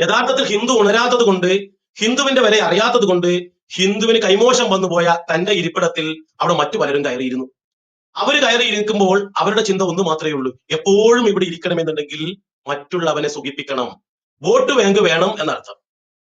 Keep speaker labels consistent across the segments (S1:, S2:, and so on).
S1: യഥാർത്ഥത്തിൽ ഹിന്ദു ഉണരാത്തത് കൊണ്ട് ഹിന്ദുവിന്റെ വില അറിയാത്തത് കൊണ്ട് ഹിന്ദുവിന് കൈമോശം വന്നുപോയ തന്റെ ഇരിപ്പിടത്തിൽ അവിടെ മറ്റു പലരും കയറിയിരുന്നു. അവർ കയറി ഇരിക്കുമ്പോൾ അവരുടെ ചിന്ത ഒന്ന് മാത്രമേ ഉള്ളൂ. എപ്പോഴും ഇവിടെ ഇരിക്കണമെന്നുണ്ടെങ്കിൽ മറ്റുള്ളവനെ സുഖിപ്പിക്കണം. വോട്ട് ബാങ്ക് വേണം എന്നർത്ഥം.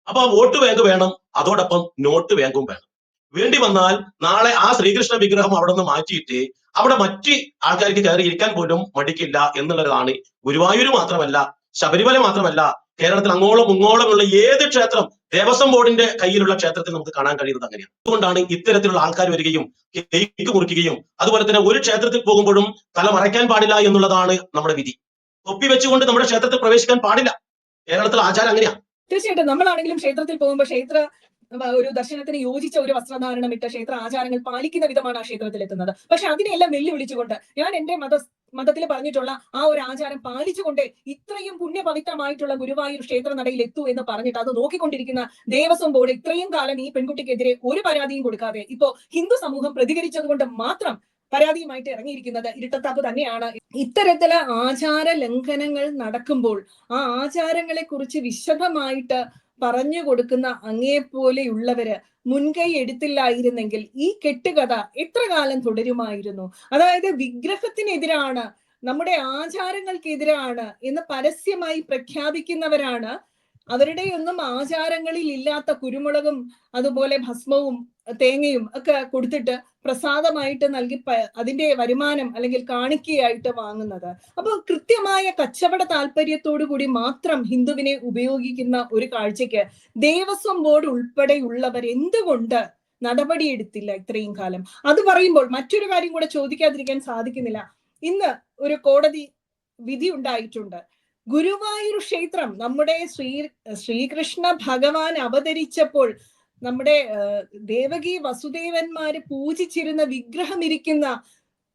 S1: അപ്പൊ ആ വോട്ട് ബാങ്ക് വേണം അതോടൊപ്പം നോട്ട് ബാങ്കും വേണം. വേണ്ടി വന്നാൽ നാളെ ആ ശ്രീകൃഷ്ണ വിഗ്രഹം അവിടെ നിന്ന് മാറ്റിയിട്ട് അവിടെ മറ്റ് ആൾക്കാർക്ക് കയറി ഇരിക്കാൻ പോലും മടിക്കില്ല എന്നുള്ളതാണ് ഗുരുവായൂർ മാത്രമല്ല ശബരിമല മാത്രമല്ല കേരളത്തിൽ അങ്ങോളം ഇങ്ങോളമുള്ള ഏത് ക്ഷേത്രം ദേവസ്വം ബോർഡിന്റെ കയ്യിലുള്ള ക്ഷേത്രത്തിൽ നമുക്ക് കാണാൻ കഴിയുന്നത് അങ്ങനെയാണ്. അതുകൊണ്ടാണ് ഇത്തരത്തിലുള്ള ആൾക്കാർ വരികയും കേക്ക് മുറിക്കുകയും അതുപോലെ തന്നെ ഒരു ക്ഷേത്രത്തിൽ പോകുമ്പോഴും തല മറയ്ക്കാൻ പാടില്ല എന്നുള്ളതാണ് നമ്മുടെ വിധി. തൊപ്പി വെച്ചുകൊണ്ട് നമ്മുടെ ക്ഷേത്രത്തിൽ പ്രവേശിക്കാൻ പാടില്ല. കേരളത്തിൽ ആചാരം അങ്ങനെയാണ്
S2: തീർച്ചയായിട്ടും നമ്മളാണെങ്കിലും ക്ഷേത്രത്തിൽ പോകുമ്പോൾ ക്ഷേത്ര ഒരു ദർശനത്തിന് യോജിച്ച ഒരു വസ്ത്രധാരണം ഇട്ട ക്ഷേത്ര ആചാരങ്ങൾ പാലിക്കുന്ന വിധമാണ് ആ ക്ഷേത്രത്തിൽ എത്തുന്നത് പക്ഷെ അതിനെല്ലാം വെല്ലുവിളിച്ചുകൊണ്ട് ഞാൻ എന്റെ മത മതത്തിൽ പറഞ്ഞിട്ടുള്ള ആ ഒരു ആചാരം പാലിച്ചുകൊണ്ട് ഇത്രയും പുണ്യപവിത്രമായിട്ടുള്ള ഗുരുവായൂർ ക്ഷേത്ര നടയിൽ എത്തൂ എന്ന് പറഞ്ഞിട്ട് അത് നോക്കിക്കൊണ്ടിരിക്കുന്ന ദേവസ്വം ബോർഡ് ഇത്രയും കാലം ഈ പെൺകുട്ടിക്കെതിരെ ഒരു പരാതിയും കൊടുക്കാതെ ഇപ്പോ ഹിന്ദു സമൂഹം പ്രതികരിച്ചതുകൊണ്ട് മാത്രം പരാതിയുമായിട്ട് ഇറങ്ങിയിരിക്കുന്നത് ഇരുട്ടത്താപ്പ് തന്നെയാണ്. ഇത്തരത്തിലെ ആചാര ലംഘനങ്ങൾ നടക്കുമ്പോൾ ആ ആചാരങ്ങളെ കുറിച്ച് വിശദമായിട്ട് പറഞ്ഞു കൊടുക്കുന്ന അങ്ങേപ്പോലെയുള്ളവര് മുൻകൈ എടുത്തില്ലായിരുന്നെങ്കിൽ ഈ കെട്ടുകഥ എത്ര കാലം തുടരുമായിരുന്നു? അതായത് വിഗ്രഹത്തിനെതിരാണ് നമ്മുടെ ആചാരങ്ങൾക്കെതിരാണ് എന്ന് പരസ്യമായി പ്രഖ്യാപിക്കുന്നവരാണ് അവരുടെ ഒന്നും ആചാരങ്ങളിൽ ഇല്ലാത്ത കുരുമുളകും അതുപോലെ ഭസ്മവും തേങ്ങയും ഒക്കെ കൊടുത്തിട്ട് പ്രസാദമായിട്ട് നൽകി അതിന്റെ വരുമാനം അല്ലെങ്കിൽ കാണിക്കയായിട്ട് വാങ്ങുന്നത്. അപ്പൊ കൃത്യമായ കച്ചവട താല്പര്യത്തോടു കൂടി മാത്രം ഹിന്ദുവിനെ ഉപയോഗിക്കുന്ന ഒരു കാഴ്ചയ്ക്ക് ദേവസ്വം ബോർഡ് ഉൾപ്പെടെയുള്ളവർ എന്തുകൊണ്ട് നടപടിയെടുത്തില്ല ഇത്രയും കാലം? അത് പറയുമ്പോൾ മറ്റൊരു കാര്യം കൂടെ ചോദിക്കാതിരിക്കാൻ സാധിക്കുന്നില്ല. ഇന്ന് ഒരു കോടതി വിധി ഉണ്ടായിട്ടുണ്ട്. ഗുരുവായൂർ ക്ഷേത്രം നമ്മുടെ ശ്രീ ശ്രീകൃഷ്ണ ഭഗവാൻ അവതരിച്ചപ്പോൾ നമ്മുടെ ദേവകി വസുദേവന്മാര് പൂജിച്ചിരുന്ന വിഗ്രഹം ഇരിക്കുന്ന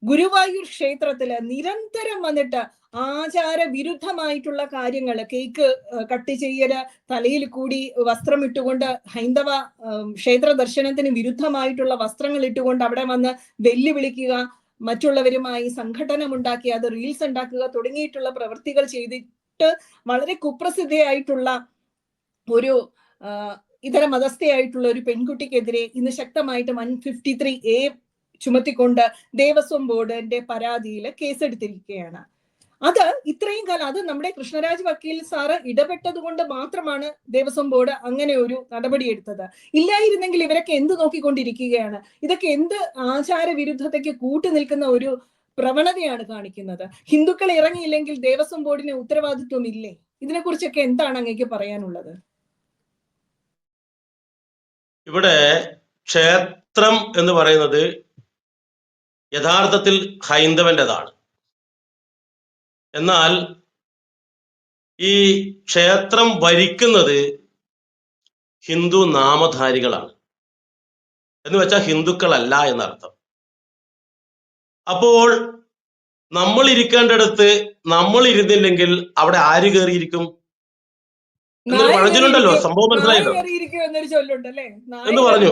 S2: ഗുരുവായൂർ ക്ഷേത്രത്തിൽ നിരന്തരം വന്നിട്ട് ആചാര വിരുദ്ധമായിട്ടുള്ള കാര്യങ്ങൾ കേക്ക് കട്ട് ചെയ്യൽ തലയിൽ കൂടി വസ്ത്രം ഇട്ടുകൊണ്ട് ഹൈന്ദവ ക്ഷേത്ര ദർശനത്തിന് വിരുദ്ധമായിട്ടുള്ള വസ്ത്രങ്ങൾ ഇട്ടുകൊണ്ട് അവിടെ വന്ന് വെല്ലുവിളിക്കുക മറ്റുള്ളവരുമായി സംഘടനമുണ്ടാക്കി അത് റീൽസ് ഉണ്ടാക്കുക തുടങ്ങിയിട്ടുള്ള പ്രവൃത്തികൾ ചെയ്തിട്ട് വളരെ കുപ്രസിദ്ധയായിട്ടുള്ള ഒരു ഇതര മതസ്ഥയായിട്ടുള്ള ഒരു പെൺകുട്ടിക്കെതിരെ ഇന്ന് ശക്തമായിട്ട് വൺ ഫിഫ്റ്റി ത്രീ എ ചുമത്തിക്കൊണ്ട് ദേവസ്വം ബോർഡിന്റെ പരാതിയിൽ കേസെടുത്തിരിക്കുകയാണ്. അത് ഇത്രയും കാലം അത് നമ്മുടെ കൃഷ്ണരാജ് വക്കീൽ സാറ് ഇടപെട്ടത് കൊണ്ട് മാത്രമാണ് ദേവസ്വം ബോർഡ് അങ്ങനെ ഒരു നടപടി എടുത്തത് ഇല്ലായിരുന്നെങ്കിൽ ഇവരൊക്കെ എന്ത് നോക്കിക്കൊണ്ടിരിക്കുകയാണ്? ഇതൊക്കെ എന്ത് ആചാര വിരുദ്ധതയ്ക്ക് കൂട്ടു നിൽക്കുന്ന ഒരു പ്രവണതയാണ് കാണിക്കുന്നത്. ഹിന്ദുക്കൾ ഇറങ്ങിയില്ലെങ്കിൽ ദേവസ്വം ബോർഡിന് ഉത്തരവാദിത്വം ഇല്ലേ? ഇതിനെക്കുറിച്ചൊക്കെ എന്താണ് അങ്ങേക്ക് പറയാനുള്ളത്?
S1: ഇവിടെ ക്ഷേത്രം എന്ന് പറയുന്നത് യഥാർത്ഥത്തിൽ ഹൈന്ദവന്റേതാണ് എന്നാൽ ഈ ക്ഷേത്രം ഭരിക്കുന്നത് ഹിന്ദു നാമധാരികളാണ്. എന്ന് വെച്ചാൽ ഹിന്ദുക്കളല്ല എന്നർത്ഥം. അപ്പോൾ നമ്മൾ ഇരിക്കേണ്ടടുത്ത് നമ്മൾ ഇരുന്നില്ലെങ്കിൽ അവിടെ ആര് കയറിയിരിക്കും എന്നൊരു
S2: നായ
S1: സംഭവം മനസ്സിലായല്ലോ? എന്ന് പറഞ്ഞു.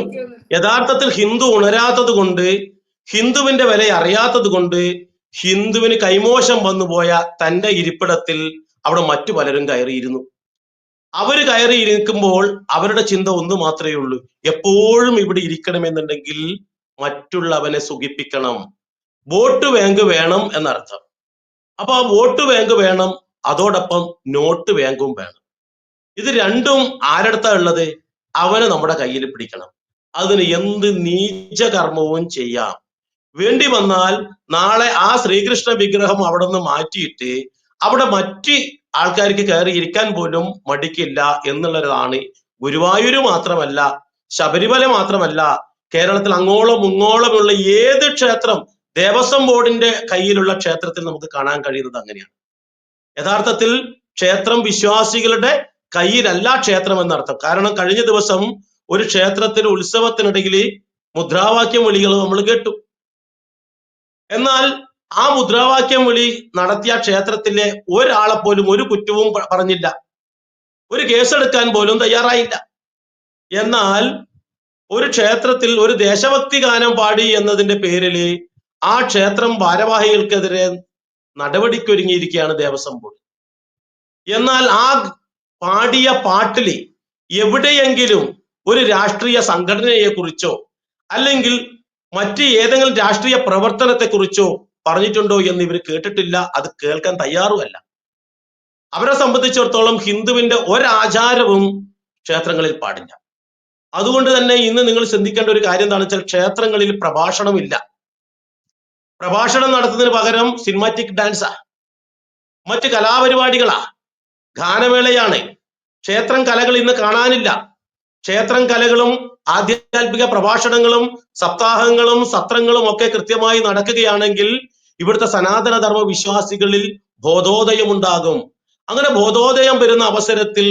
S1: യഥാർത്ഥത്തിൽ ഹിന്ദു ഉണരാത്തത് കൊണ്ട് ഹിന്ദുവിന്റെ വില അറിയാത്തത് കൊണ്ട് ഹിന്ദുവിന് കൈമോശം വന്നുപോയ തന്റെ ഇരിപ്പിടത്തിൽ അവിടെ മറ്റു പലരും കയറിയിരുന്നു. അവർ കയറി ഇരിക്കുമ്പോൾ അവരുടെ ചിന്ത ഒന്ന് മാത്രമേ ഉള്ളൂ. എപ്പോഴും ഇവിടെ ഇരിക്കണമെന്നുണ്ടെങ്കിൽ മറ്റുള്ളവനെ സുഖിപ്പിക്കണം. വോട്ട് ബാങ്ക് വേണം എന്നർത്ഥം. അപ്പൊ ആ വോട്ട് ബാങ്ക് വേണം അതോടൊപ്പം നോട്ട് ബാങ്കും വേണം. ഇത് രണ്ടും ആരടുത്താ ഉള്ളത്? അവനെ നമ്മുടെ കയ്യിൽ പിടിക്കണം. അതിന് എന്ത് നീചകർമ്മവും ചെയ്യാം. വേണ്ടി വന്നാൽ നാളെ ആ ശ്രീകൃഷ്ണ വിഗ്രഹം അവിടെ നിന്ന് മാറ്റിയിട്ട് അവിടെ മറ്റ് ആൾക്കാർക്ക് കയറി ഇരിക്കാൻ പോലും മടിക്കില്ല എന്നുള്ളതാണ് ഗുരുവായൂര് മാത്രമല്ല ശബരിമല മാത്രമല്ല കേരളത്തിൽ അങ്ങോളം ഇങ്ങോളമുള്ള ഏത് ക്ഷേത്രം ദേവസ്വം ബോർഡിന്റെ കയ്യിലുള്ള ക്ഷേത്രത്തിൽ നമുക്ക് കാണാൻ കഴിയുന്നത് അങ്ങനെയാണ്. യഥാർത്ഥത്തിൽ ക്ഷേത്രം വിശ്വാസികളുടെ കയ്യിലല്ല ക്ഷേത്രം എന്നർത്ഥം. കാരണം കഴിഞ്ഞ ദിവസം ഒരു ക്ഷേത്രത്തിൽ ഉത്സവത്തിനിടയിൽ മുദ്രാവാക്യം വിളികൾ നമ്മൾ കേട്ടു. എന്നാൽ ആ മുദ്രാവാക്യം വിളി നടത്തിയ ക്ഷേത്രത്തിലെ ഒരാളെ പോലും ഒരു കുറ്റവും പറഞ്ഞില്ല. ഒരു കേസെടുക്കാൻ പോലും തയ്യാറായില്ല. എന്നാൽ ഒരു ക്ഷേത്രത്തിൽ ഒരു ദേശഭക്തി ഗാനം പാടി എന്നതിന്റെ പേരിൽ ആ ക്ഷേത്രം ഭാരവാഹികൾക്കെതിരെ നടപടിക്കൊരുങ്ങിയിരിക്കുകയാണ് ദേവസ്വം ബോർഡ്. എന്നാൽ ആ പാടിയ പാട്ടിൽ എവിടെയെങ്കിലും ഒരു രാഷ്ട്രീയ സംഘടനയെ കുറിച്ചോ അല്ലെങ്കിൽ മറ്റ് ഏതെങ്കിലും രാഷ്ട്രീയ പ്രവർത്തനത്തെ കുറിച്ചോ പറഞ്ഞിട്ടുണ്ടോ എന്ന് ഇവർ കേട്ടിട്ടില്ല അത് കേൾക്കാൻ തയ്യാറുമല്ല. അവരെ സംബന്ധിച്ചിടത്തോളം ഹിന്ദുവിന്റെ ഒരാചാരവും ക്ഷേത്രങ്ങളിൽ പാടില്ല. അതുകൊണ്ട് തന്നെ ഇന്ന് നിങ്ങൾ ചിന്തിക്കേണ്ട ഒരു കാര്യം എന്താണെന്ന് വെച്ചാൽ ക്ഷേത്രങ്ങളിൽ പ്രഭാഷണമില്ല. പ്രഭാഷണം നടത്തുന്നതിന് പകരം സിനിമാറ്റിക് ഡാൻസാ മറ്റ് കലാപരിപാടികളാ. ഗാനമേളയാണ്. ക്ഷേത്രം കലകൾ ഇന്ന് കാണാനില്ല. ക്ഷേത്രം കലകളും ആധ്യാത്മിക പ്രഭാഷണങ്ങളും സപ്താഹങ്ങളും സത്രങ്ങളും ഒക്കെ കൃത്യമായി നടക്കുകയാണെങ്കിൽ ഇവിടുത്തെ സനാതന ധർമ്മ വിശ്വാസികളിൽ ബോധോദയം ഉണ്ടാകും അങ്ങനെ ബോധോദയം വരുന്ന അവസരത്തിൽ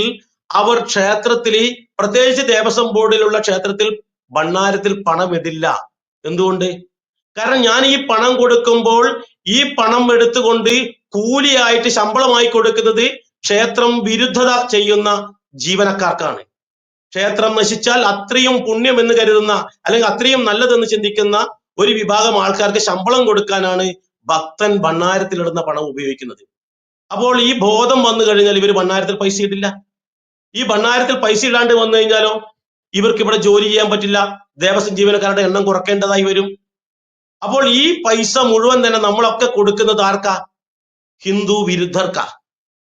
S1: അവർ ക്ഷേത്രത്തിൽ പ്രത്യേകിച്ച് ദേവസ്വം ബോർഡിലുള്ള ക്ഷേത്രത്തിൽ ഭണ്ണാരത്തിൽ പണമിടില്ല എന്തുകൊണ്ട്? കാരണം ഞാൻ ഈ പണം കൊടുക്കുമ്പോൾ ഈ പണം എടുത്തുകൊണ്ട് കൂലിയായിട്ട് ശമ്പളമായി കൊടുക്കുന്നത് ക്ഷേത്രം വിരുദ്ധത ചെയ്യുന്ന ജീവനക്കാർക്കാണ്. ക്ഷേത്രം നശിച്ചാൽ അത്രയും പുണ്യം എന്ന് കരുതുന്ന അല്ലെങ്കിൽ അത്രയും നല്ലതെന്ന് ചിന്തിക്കുന്ന ഒരു വിഭാഗം ആൾക്കാർക്ക് ശമ്പളം കൊടുക്കാനാണ് ഭക്തൻ ഭണ്ണാരത്തിലിടുന്ന പണം ഉപയോഗിക്കുന്നത്. അപ്പോൾ ഈ ബോധം വന്നു കഴിഞ്ഞാൽ ഇവർ ഭണ്ണാരത്തിൽ പൈസ ഇടില്ല. ഈ ഭണ്ണാരത്തിൽ പൈസ ഇടാണ്ട് വന്നു കഴിഞ്ഞാലോ ഇവർക്ക് ഇവിടെ ജോലി ചെയ്യാൻ പറ്റില്ല. ദേവസ്വം ജീവനക്കാരുടെ എണ്ണം കുറക്കേണ്ടതായി വരും. അപ്പോൾ ഈ പൈസ മുഴുവൻ തന്നെ നമ്മളൊക്കെ കൊടുക്കുന്നത് ആർക്കാ? ഹിന്ദു വിരുദ്ധർക്കാ.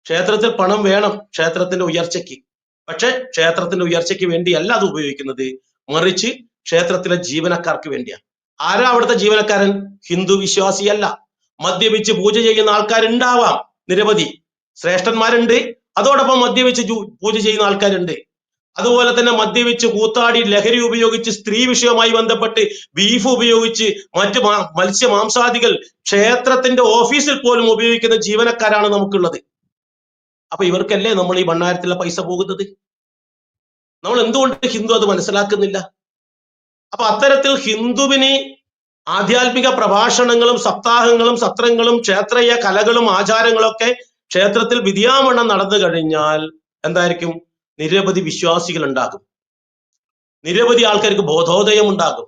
S1: ക്ഷേത്രത്തിൽ പണം വേണം ക്ഷേത്രത്തിന്റെ ഉയർച്ചയ്ക്ക്. പക്ഷെ ക്ഷേത്രത്തിന്റെ ഉയർച്ചയ്ക്ക് വേണ്ടിയല്ല അത് ഉപയോഗിക്കുന്നത്. മറിച്ച് ക്ഷേത്രത്തിലെ ജീവനക്കാർക്ക് വേണ്ടിയാണ് ആരാ അവിടുത്തെ ജീവനക്കാരൻ? ഹിന്ദു വിശ്വാസിയല്ല. മദ്യപിച്ച് പൂജ ചെയ്യുന്ന ആൾക്കാരുണ്ടാവാം നിരവധി. ശ്രേഷ്ഠന്മാരുണ്ട്. അതോടൊപ്പം മദ്യപിച്ച് പൂജ ചെയ്യുന്ന ആൾക്കാരുണ്ട്. അതുപോലെ തന്നെ മദ്യപിച്ച് കൂത്താടി ലഹരി ഉപയോഗിച്ച് സ്ത്രീ വിഷയവുമായി ബന്ധപ്പെട്ട് ബീഫ് ഉപയോഗിച്ച് മറ്റ് മത്സ്യ മാംസാദികൾ ക്ഷേത്രത്തിന്റെ ഓഫീസിൽ പോലും ഉപയോഗിക്കുന്ന ജീവനക്കാരാണ് നമുക്കുള്ളത്. അപ്പൊ ഇവർക്കല്ലേ നമ്മൾ ഈ ഭണ്ണാരത്തിലെ പൈസ പോകുന്നത്? നമ്മൾ എന്തുകൊണ്ട് ഹിന്ദു അത് മനസ്സിലാക്കുന്നില്ല? അപ്പൊ അത്തരത്തിൽ ഹിന്ദുവിന് ആധ്യാത്മിക പ്രഭാഷണങ്ങളും സപ്താഹങ്ങളും സത്രങ്ങളും ക്ഷേത്രീയ കലകളും ആചാരങ്ങളൊക്കെ ക്ഷേത്രത്തിൽ വിധിയാമണ്ണം നടന്നു കഴിഞ്ഞാൽ എന്തായിരിക്കും? നിരവധി വിശ്വാസികൾ ഉണ്ടാകും നിരവധി ആൾക്കാർക്ക് ബോധോദയം ഉണ്ടാകും.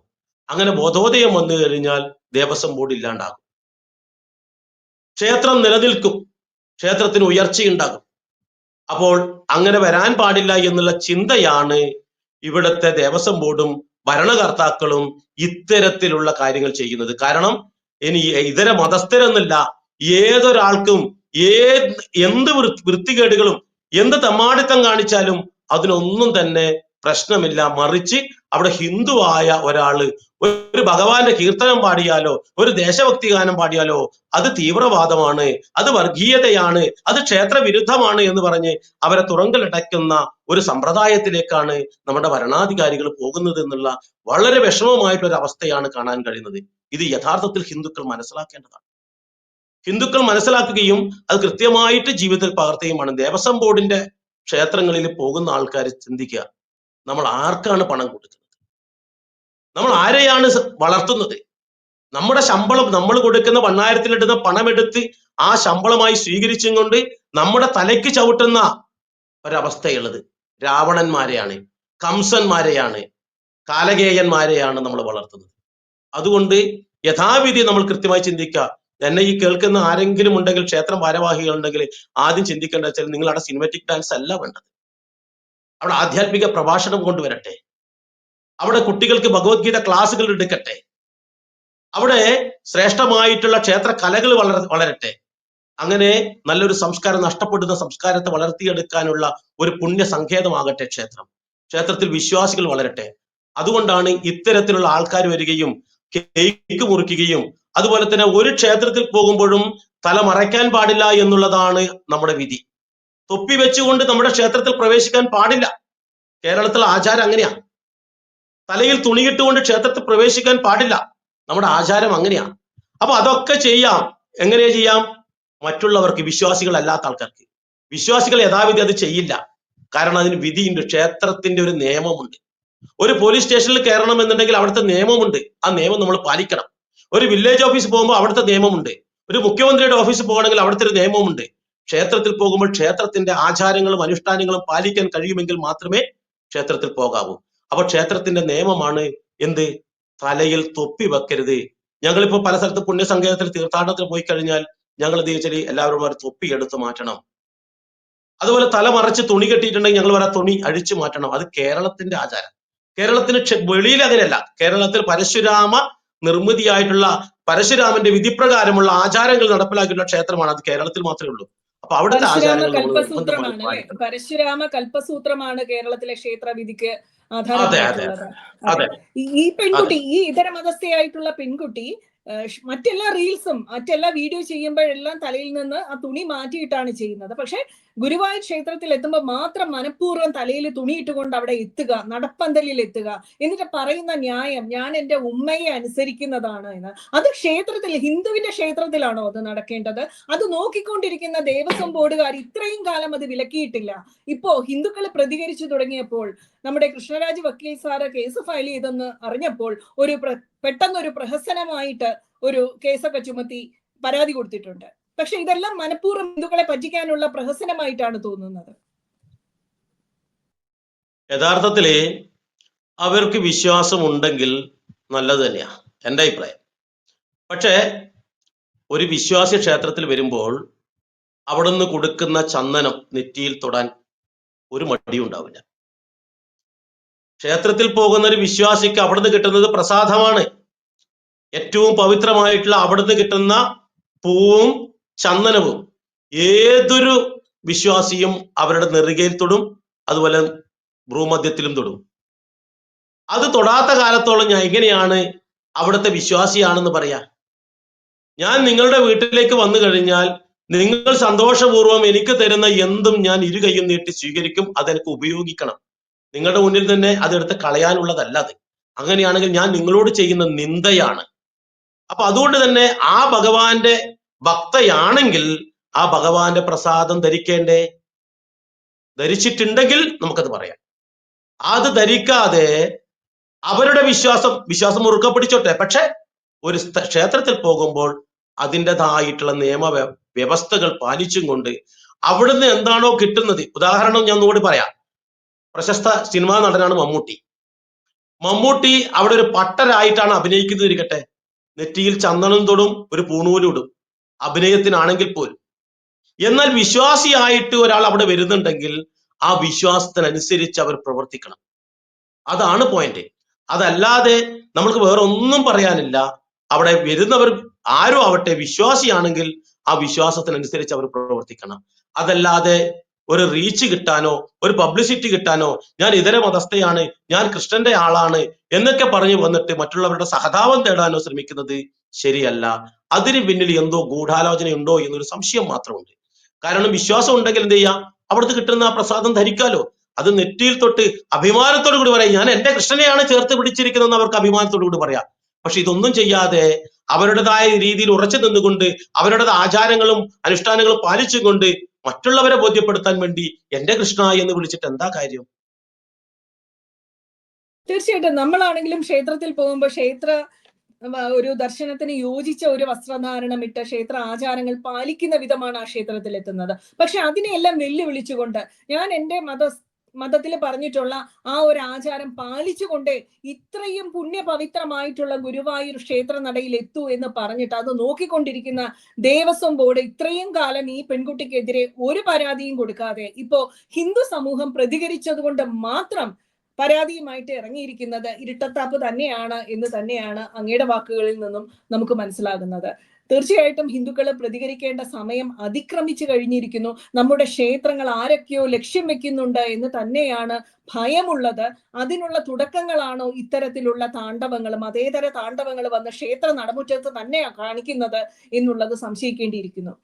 S1: അങ്ങനെ ബോധോദയം വന്നു കഴിഞ്ഞാൽ ദേവസ്വം ബോർഡ് ഇല്ലാണ്ടാകും. ക്ഷേത്രം നിലനിൽക്കും. ക്ഷേത്രത്തിന് ഉയർച്ചയുണ്ടാകും. അപ്പോൾ അങ്ങനെ വരാൻ പാടില്ല എന്നുള്ള ചിന്തയാണ് ഇവിടുത്തെ ദേവസ്വം ബോർഡും ഭരണകർത്താക്കളും ഇത്തരത്തിലുള്ള കാര്യങ്ങൾ ചെയ്യുന്നത്. കാരണം ഇനി ഇതര മതസ്ഥരെന്നല്ല ഏതൊരാൾക്കും ഏത് എന്ത് വൃത്തികേടുകളും എന്ത് തമാടിത്തം കാണിച്ചാലും അതിനൊന്നും തന്നെ പ്രശ്നമില്ല. മറിച്ച് അവിടെ ഹിന്ദുവായ ഒരാൾ ഒരു ഭഗവാന്റെ കീർത്തനം പാടിയാലോ ഒരു ദേശഭക്തി ഗാനം പാടിയാലോ അത് തീവ്രവാദമാണ് അത് വർഗീയതയാണ് അത് ക്ഷേത്ര വിരുദ്ധമാണ് എന്ന് പറഞ്ഞ് അവരെ തുറങ്കലടയ്ക്കുന്ന ഒരു സമ്പ്രദായത്തിലേക്കാണ് നമ്മുടെ ഭരണാധികാരികൾ പോകുന്നത് എന്നുള്ള വളരെ വിഷമമായിട്ടുള്ള ഒരു അവസ്ഥയാണ് കാണാൻ കഴിയുന്നത്. ഇത് യഥാർത്ഥത്തിൽ ഹിന്ദുക്കൾ മനസ്സിലാക്കേണ്ടതാണ്. ഹിന്ദുക്കൾ മനസ്സിലാക്കുകയും അത് കൃത്യമായിട്ട് ജീവിതത്തിൽ പകർത്തുകയും വേണം ദേവസ്വം ബോർഡിന്റെ ക്ഷേത്രങ്ങളിൽ പോകുന്ന ആൾക്കാർ ചിന്തിക്കുക നമ്മൾ ആർക്കാണ് പണം കൊടുക്കുന്നത്? നമ്മൾ ആരെയാണ് വളർത്തുന്നത്? നമ്മുടെ ശമ്പളം നമ്മൾ കൊടുക്കുന്ന ഭണ്ണാരത്തിലിടുന്ന പണമെടുത്ത് ആ ശമ്പളമായി സ്വീകരിച്ചും കൊണ്ട് നമ്മുടെ തലയ്ക്ക് ചവിട്ടുന്ന ഒരവസ്ഥയുള്ളത് രാവണന്മാരെയാണ് കംസന്മാരെയാണ് കാലകേയന്മാരെയാണ് നമ്മൾ വളർത്തുന്നത്. അതുകൊണ്ട് യഥാവിധി നമ്മൾ കൃത്യമായി ചിന്തിക്കുക എന്നെ ഈ കേൾക്കുന്ന ആരെങ്കിലും ഉണ്ടെങ്കിൽ ക്ഷേത്രം ഭാരവാഹികൾ ഉണ്ടെങ്കിൽ ആദ്യം ചിന്തിക്കേണ്ട വെച്ചാൽ നിങ്ങൾ അവിടെ സിനിമാറ്റിക് ഡാൻസ് അല്ല വേണ്ടത്. അവിടെ ആധ്യാത്മിക പ്രഭാഷണം കൊണ്ടുവരട്ടെ. അവിടെ കുട്ടികൾക്ക് ഭഗവത്ഗീത ക്ലാസ്സുകൾ എടുക്കട്ടെ. അവിടെ ശ്രേഷ്ഠമായിട്ടുള്ള ക്ഷേത്ര കലകൾ വളര വളരട്ടെ. അങ്ങനെ നല്ലൊരു സംസ്കാരം നഷ്ടപ്പെടുന്ന സംസ്കാരത്തെ വളർത്തിയെടുക്കാനുള്ള ഒരു പുണ്യ സങ്കേതമാകട്ടെ ക്ഷേത്രം. ക്ഷേത്രത്തിൽ വിശ്വാസികൾ വളരട്ടെ. അതുകൊണ്ടാണ് ഇത്തരത്തിലുള്ള ആൾക്കാർ വരികയും കേക്ക് മുറിക്കുകയും അതുപോലെ തന്നെ ഒരു ക്ഷേത്രത്തിൽ പോകുമ്പോഴും തല മറയ്ക്കാൻ പാടില്ല എന്നുള്ളതാണ് നമ്മുടെ വിധി. തൊപ്പി വെച്ചുകൊണ്ട് നമ്മുടെ ക്ഷേത്രത്തിൽ പ്രവേശിക്കാൻ പാടില്ല. കേരളത്തിലെ ആചാരം അങ്ങനെയാ. തലയിൽ തുണിയിട്ടുകൊണ്ട് ക്ഷേത്രത്തിൽ പ്രവേശിക്കാൻ പാടില്ല. നമ്മുടെ ആചാരം അങ്ങനെയാണ് അപ്പൊ അതൊക്കെ ചെയ്യാം. എങ്ങനെ ചെയ്യാം? മറ്റുള്ളവർക്ക് വിശ്വാസികളല്ലാത്ത ആൾക്കാർക്ക്. വിശ്വാസികൾ യഥാവിധി അത് ചെയ്യില്ല. കാരണം അതിന് വിധിയുണ്ട്. ക്ഷേത്രത്തിന്റെ ഒരു നിയമമുണ്ട്. ഒരു പോലീസ് സ്റ്റേഷനിൽ കയറണം എന്നുണ്ടെങ്കിൽ അവിടുത്തെ നിയമമുണ്ട്. ആ നിയമം നമ്മൾ പാലിക്കണം. ഒരു വില്ലേജ് ഓഫീസ് പോകുമ്പോൾ അവിടുത്തെ നിയമമുണ്ട്. ഒരു മുഖ്യമന്ത്രിയുടെ ഓഫീസിൽ പോകണമെങ്കിൽ അവിടുത്തെ ഒരു നിയമമുണ്ട് ക്ഷേത്രത്തിൽ പോകുമ്പോൾ ക്ഷേത്രത്തിന്റെ ആചാരങ്ങളും അനുഷ്ഠാനങ്ങളും പാലിക്കാൻ കഴിയുമെങ്കിൽ മാത്രമേ ക്ഷേത്രത്തിൽ പോകാവൂ. അപ്പൊ ക്ഷേത്രത്തിന്റെ നിയമമാണ് എന്ത്? തലയിൽ തൊപ്പി വെക്കരുത്. ഞങ്ങളിപ്പോ പല സ്ഥലത്ത് പുണ്യസങ്കേതത്തിൽ തീർത്ഥാടനത്തിന് പോയി കഴിഞ്ഞാൽ ഞങ്ങൾ എന്ത് ചോദിച്ചാൽ എല്ലാവരും ഒരു തൊപ്പി എടുത്ത് മാറ്റണം. അതുപോലെ തല മറച്ച് തുണി കെട്ടിയിട്ടുണ്ടെങ്കിൽ ഞങ്ങൾ പറയാം തുണി അഴിച്ചു മാറ്റണം. അത് കേരളത്തിന്റെ ആചാരം. കേരളത്തിന് വെളിയിൽ അങ്ങനെയല്ല കേരളത്തിൽ പരശുരാമ നിർമ്മിതിയായിട്ടുള്ള പരശുരാമന്റെ വിധിപ്രകാരമുള്ള ആചാരങ്ങൾ നടപ്പിലാക്കിയിട്ടുള്ള ക്ഷേത്രമാണ് അത് കേരളത്തിൽ മാത്രമേ ഉള്ളൂ. അപ്പൊ അവിടെ
S2: പരശുരാമ കൽപ്പസൂത്രമാണ്. പരശുരാമ കേരളത്തിലെ ക്ഷേത്ര വിധിക്ക്
S1: അതെ, അതെ.
S2: ഈ- ഈ പെൺകുട്ടി ഈ ഇതര മതസ്ഥയായിട്ടുള്ള പെൺകുട്ടി മറ്റെല്ലാ റീൽസും മറ്റെല്ലാ വീഡിയോ ചെയ്യുമ്പോഴെല്ലാം തലയിൽ നിന്ന് ആ തുണി മാറ്റിയിട്ടാണ് ചെയ്യുന്നത്. പക്ഷെ ഗുരുവായൂർ ക്ഷേത്രത്തിൽ എത്തുമ്പോൾ മാത്രം മനഃപൂർവം തലയിൽ തുണിയിട്ടുകൊണ്ട് അവിടെ എത്തുക നടപ്പന്തലിൽ എത്തുക എന്നിട്ട് പറയുന്ന ന്യായം ഞാൻ എന്റെ ഉമ്മയെ അനുസരിക്കുന്നതാണ് എന്ന്. അത് ക്ഷേത്രത്തിൽ ഹിന്ദുവിന്റെ ക്ഷേത്രത്തിലാണോ അത് നടക്കേണ്ടത്? അത് നോക്കിക്കൊണ്ടിരിക്കുന്ന ദേവസ്വം ബോർഡുകാർ ഇത്രയും കാലം അത് വിലക്കിയിട്ടില്ല. ഇപ്പോ ഹിന്ദുക്കൾ പ്രതികരിച്ചു തുടങ്ങിയപ്പോൾ നമ്മുടെ കൃഷ്ണരാജ് വക്കീൽ സാറ് കേസ് ഫയൽ ചെയ്തെന്ന് അറിഞ്ഞപ്പോൾ ഒരു പെട്ടെന്നൊരു പ്രഹസനമായിട്ട് ഒരു കേസൊക്കെ ചുമത്തി പരാതി കൊടുത്തിട്ടുണ്ട്. പക്ഷെ ഇതെല്ലാം മനഃപൂർവം ഹിന്ദുക്കളെ പറ്റിക്കാനുള്ള പ്രഹസനമായിട്ടാണ് തോന്നുന്നത്.
S1: യഥാർത്ഥത്തിൽ അവർക്ക് വിശ്വാസം ഉണ്ടെങ്കിൽ നല്ലത് തന്നെയാ. എന്റെ അഭിപ്രായം. പക്ഷേ ഒരു വിശ്വാസി ക്ഷേത്രത്തിൽ വരുമ്പോൾ അവിടുന്ന് കൊടുക്കുന്ന ചന്ദനം നെറ്റിയിൽ തൊടാൻ ഒരു മടിയും ഉണ്ടാവില്ല. ക്ഷേത്രത്തിൽ പോകുന്ന ഒരു വിശ്വാസിക്ക് അവിടുന്ന് കിട്ടുന്നത് പ്രസാദമാണ്. ഏറ്റവും പവിത്രമായിട്ടുള്ള അവിടുന്ന് കിട്ടുന്ന പൂവും ചന്ദനവും ഏതൊരു വിശ്വാസിയും അവരുടെ നെറുകയിൽ തൊടും അതുപോലെ ഭ്രൂമധ്യത്തിലും തൊടും. അത് തൊടാത്ത കാലത്തോളം ഞാൻ എങ്ങനെയാണ് അവിടുത്തെ വിശ്വാസിയാണെന്ന് പറയാ. ഞാൻ നിങ്ങളുടെ വീട്ടിലേക്ക് വന്നു കഴിഞ്ഞാൽ നിങ്ങൾ സന്തോഷപൂർവം എനിക്ക് തരുന്ന എന്തും ഞാൻ ഇരു കൈയും നീട്ടി സ്വീകരിക്കും അതെനിക്ക് ഉപയോഗിക്കണം. നിങ്ങളുടെ മുന്നിൽ തന്നെ അതെടുത്ത് കളയാനുള്ളതല്ല അത്. അങ്ങനെയാണെങ്കിൽ ഞാൻ നിങ്ങളോട് ചെയ്യുന്ന നിന്ദയാണ്. അപ്പൊ അതുകൊണ്ട് തന്നെ ആ ഭഗവാന്റെ ഭക്തയാണെങ്കിൽ ആ ഭഗവാന്റെ പ്രസാദം ധരിക്കേണ്ടേ? ധരിച്ചിട്ടുണ്ടെങ്കിൽ നമുക്കത് പറയാം. അത് ധരിക്കാതെ അവരുടെ വിശ്വാസം വിശ്വാസം മുറുക്ക പിടിച്ചോട്ടെ. പക്ഷെ ഒരു ക്ഷേത്രത്തിൽ പോകുമ്പോൾ അതിന്റെതായിട്ടുള്ള നിയമ വ്യവസ്ഥകൾ പാലിച്ചും കൊണ്ട് അവിടുന്ന് എന്താണോ കിട്ടുന്നത്? ഉദാഹരണം ഞാൻ ഒന്നുകൂടി പറയാം. പ്രശസ്ത സിനിമാ നടനാണ് മമ്മൂട്ടി. മമ്മൂട്ടി അവിടെ ഒരു പട്ടരായിട്ടാണ് അഭിനയിക്കുന്നത് ഇരിക്കട്ടെ. നെറ്റിയിൽ ചന്ദനം തൊടും ഒരു പൂണൂലും ഇടും. അഭിനയത്തിനാണെങ്കിൽ പോലും. എന്നാൽ വിശ്വാസിയായിട്ട് ഒരാൾ അവിടെ വരുന്നുണ്ടെങ്കിൽ ആ വിശ്വാസത്തിനനുസരിച്ച് അവർ പ്രവർത്തിക്കണം. അതാണ് പോയിന്റ് അതല്ലാതെ നമ്മൾക്ക് വേറെ ഒന്നും പറയാനില്ല. അവിടെ വരുന്നവർ ആരും ആവട്ടെ വിശ്വാസിയാണെങ്കിൽ ആ വിശ്വാസത്തിനനുസരിച്ച് അവർ പ്രവർത്തിക്കണം. അതല്ലാതെ ഒരു റീച്ച് കിട്ടാനോ ഒരു പബ്ലിസിറ്റി കിട്ടാനോ ഞാൻ ഇതര മതസ്ഥയാണ് ഞാൻ കൃഷ്ണന്റെ ആളാണ് എന്നൊക്കെ പറഞ്ഞു വന്നിട്ട് മറ്റുള്ളവരുടെ സഹതാപം തേടാനോ ശ്രമിക്കുന്നത് ശരിയല്ല. അതിന് പിന്നിൽ എന്തോ ഗൂഢാലോചനയുണ്ടോ എന്നൊരു സംശയം മാത്രമുണ്ട്. കാരണം വിശ്വാസം ഉണ്ടെങ്കിൽ എന്ത് ചെയ്യാം? അവിടുന്ന് കിട്ടുന്ന ആ പ്രസാദം ധരിക്കാലോ? അത് നെറ്റിയിൽ തൊട്ട് അഭിമാനത്തോടു കൂടി പറയാം. ഞാൻ എന്റെ കൃഷ്ണനെയാണ് ചേർത്ത് പിടിച്ചിരിക്കുന്നതെന്ന് അവർക്ക് അഭിമാനത്തോടു കൂടി പറയാം. പക്ഷെ ഇതൊന്നും ചെയ്യാതെ അവരുടേതായ രീതിയിൽ ഉറച്ചു നിന്നുകൊണ്ട് അവരുടെ ആചാരങ്ങളും അനുഷ്ഠാനങ്ങളും പാലിച്ചുകൊണ്ട് മറ്റുള്ളവരെ ബോധ്യപ്പെടുത്താൻ വേണ്ടി എന്റെ കൃഷ്ണ എന്ന് വിളിച്ചിട്ട് എന്താ കാര്യം?
S2: തീർച്ചയായിട്ടും നമ്മളാണെങ്കിലും ക്ഷേത്രത്തിൽ പോകുമ്പോൾ ക്ഷേത്ര ഒരു ദർശനത്തിന് യോജിച്ച ഒരു വസ്ത്രധാരണം ഇട്ട് ക്ഷേത്ര ആചാരങ്ങൾ പാലിക്കുന്ന വിധമാണ് ആ ക്ഷേത്രത്തിൽ എത്തുന്നത് പക്ഷെ അതിനെയെല്ലാം വെല്ലുവിളിച്ചുകൊണ്ട് ഞാൻ എന്റെ മത മതത്തിൽ പറഞ്ഞിട്ടുള്ള ആ ഒരു ആചാരം പാലിച്ചുകൊണ്ട് ഇത്രയും പുണ്യപവിത്രമായിട്ടുള്ള ഗുരുവായൂർ ക്ഷേത്ര നടയിൽ എത്തൂ എന്ന് പറഞ്ഞിട്ട് അത് നോക്കിക്കൊണ്ടിരിക്കുന്ന ദേവസ്വം ബോർഡ് ഇത്രയും കാലം ഈ പെൺകുട്ടിക്കെതിരെ ഒരു പരാതിയും കൊടുക്കാതെ ഇപ്പോ ഹിന്ദു സമൂഹം പ്രതികരിച്ചതുകൊണ്ട് മാത്രം പരാതിയുമായിട്ട് ഇറങ്ങിയിരിക്കുന്നത് ഇരുട്ടത്താപ്പ് തന്നെയാണ് എന്ന് തന്നെയാണ് അങ്ങയുടെ വാക്കുകളിൽ നിന്നും നമുക്ക് മനസ്സിലാകുന്നത്. തീർച്ചയായിട്ടും ഹിന്ദുക്കൾ പ്രതികരിക്കേണ്ട സമയം അതിക്രമിച്ചു കഴിഞ്ഞിരിക്കുന്നു. നമ്മുടെ ക്ഷേത്രങ്ങൾ ആരൊക്കെയോ ലക്ഷ്യം വെക്കുന്നുണ്ട് എന്ന് തന്നെയാണ് ഭയമുള്ളത്. അതിനുള്ള തുടക്കങ്ങളാണോ ഇത്തരത്തിലുള്ള താണ്ഡവങ്ങൾ അതേതര താണ്ഡവങ്ങൾ വന്ന് ക്ഷേത്ര നടമുറ്റത്ത് തന്നെയാണ് കാണിക്കുന്നത് എന്നുള്ളത് സംശയിക്കേണ്ടിയിരിക്കുന്നു.